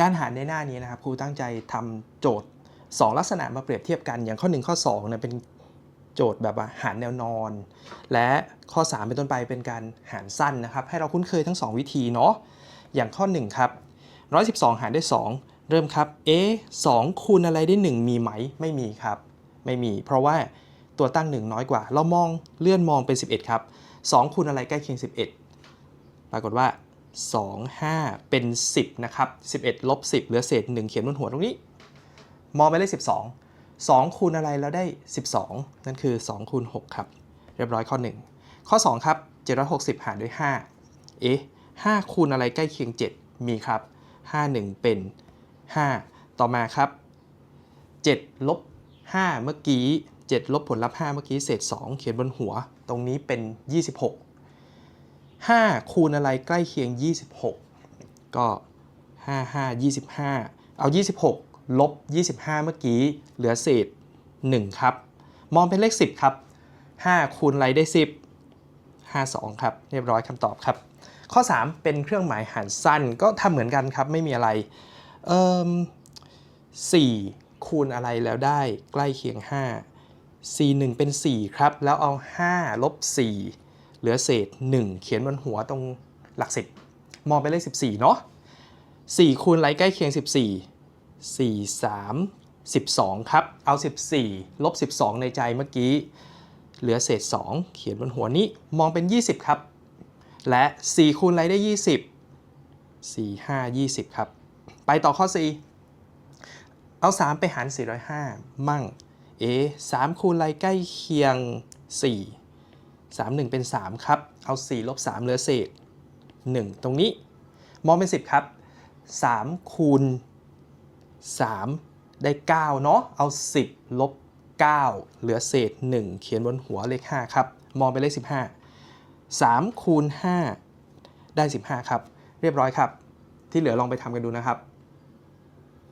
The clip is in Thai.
การหารในหน้านี้นะครับครูตั้งใจทำโจทย์ 2 ลักษณะมาเปรียบเทียบกันอย่างข้อ 1 ข้อ2เนี่ยเป็นโจทย์แบบาหารแนวนอน และข้อ 3 เป็นต้นไปเป็นการหารสั้นนะครับ ให้เราคุ้นเคยทั้ง 2 วิธีเนาะอย่างข้อ 1 ครับ 112 หารด้วย2 เริ่มครับ เอ๊2คูณอะไรได้ 1 มีไหมไม่มีครับ ไม่มี เพราะว่าตัวตั้ง 1 น้อยกว่า เรามองเลื่อนมองเป็น 11 ครับ 2คูณอะไรใกล้เคียง 11 ปรากฏว่า 2 5 เป็น 10 นะครับ 11 ลบ 10 เหลือเศษ 1 เขียนบนหัวตรงนี้ มองไปเลข 12 2 คูณอะไรแล้วได้ 12 นั่นคือ 2 คูณ 6 ครับ เรียบร้อยข้อ 1 ข้อ 2 ครับ 760 หารด้วย 5 เอ๊ะ 5 คูณอะไรใกล้เคียง 7 มีครับ 5 1 เป็น 5 ต่อมาครับ 7 ลบ 5 เมื่อกี้ 7 ลบผลลัพธ์ 5 เมื่อกี้ เศษ 2 เขียนบนหัว ตรงนี้เป็น 26 5 คูณอะไรใกล้เคียง 26 ก็ 5 5 25 เอา 26 ลบ 25 เมื่อกี้ เหลือเศษ 1 ครับ มองเป็นเลข 10 ครับ 5 คูณอะไรได้ 10 52 ครับ เรียบร้อยคำตอบครับ ข้อ 3 เป็นเครื่องหมายหารสั้น ก็ทำเหมือนกันครับ ไม่มีอะไร เอ่อ4คูณอะไรแล้วได้ใกล้เคียง 5 4 1 เป็น 4 ครับ แล้วเอา 5 ลบ 4 เหลือเศษ 1 เขียนบนหัวตรงหลักสิบมองไปเลข 14 เนาะ4คูณไรใกล้เคียง 14 4 3 12 ครับ เอา 14 ลบ 12 ในใจเมื่อกี้ เหลือเศษ 2 เขียนบนหัวนี้ มองเป็น 20 ครับ และ 4 คูณไรได้ 20 4 5 20 ครับ ไปต่อข้อ 4 เอา 3 ไปหาร 405 มั่ง เอ๊3คูณไรใกล้เคียง 4 3 1 เป็น 3 ครับ เอา4ลบ3เหลือเศษ 1 ตรงนี้ มองเป็น 10 ครับ 3 คูณ 3 ได้ 9 เนาะเอา 10 ลบ 9 เหลือเศษ 1 เขียนบนหัวเลข 5 ครับ มองไปเลข 15 3 คูณ 5 ได้ 15 ครับ เรียบร้อยครับ ที่เหลือลองไปทำกันดูนะครับ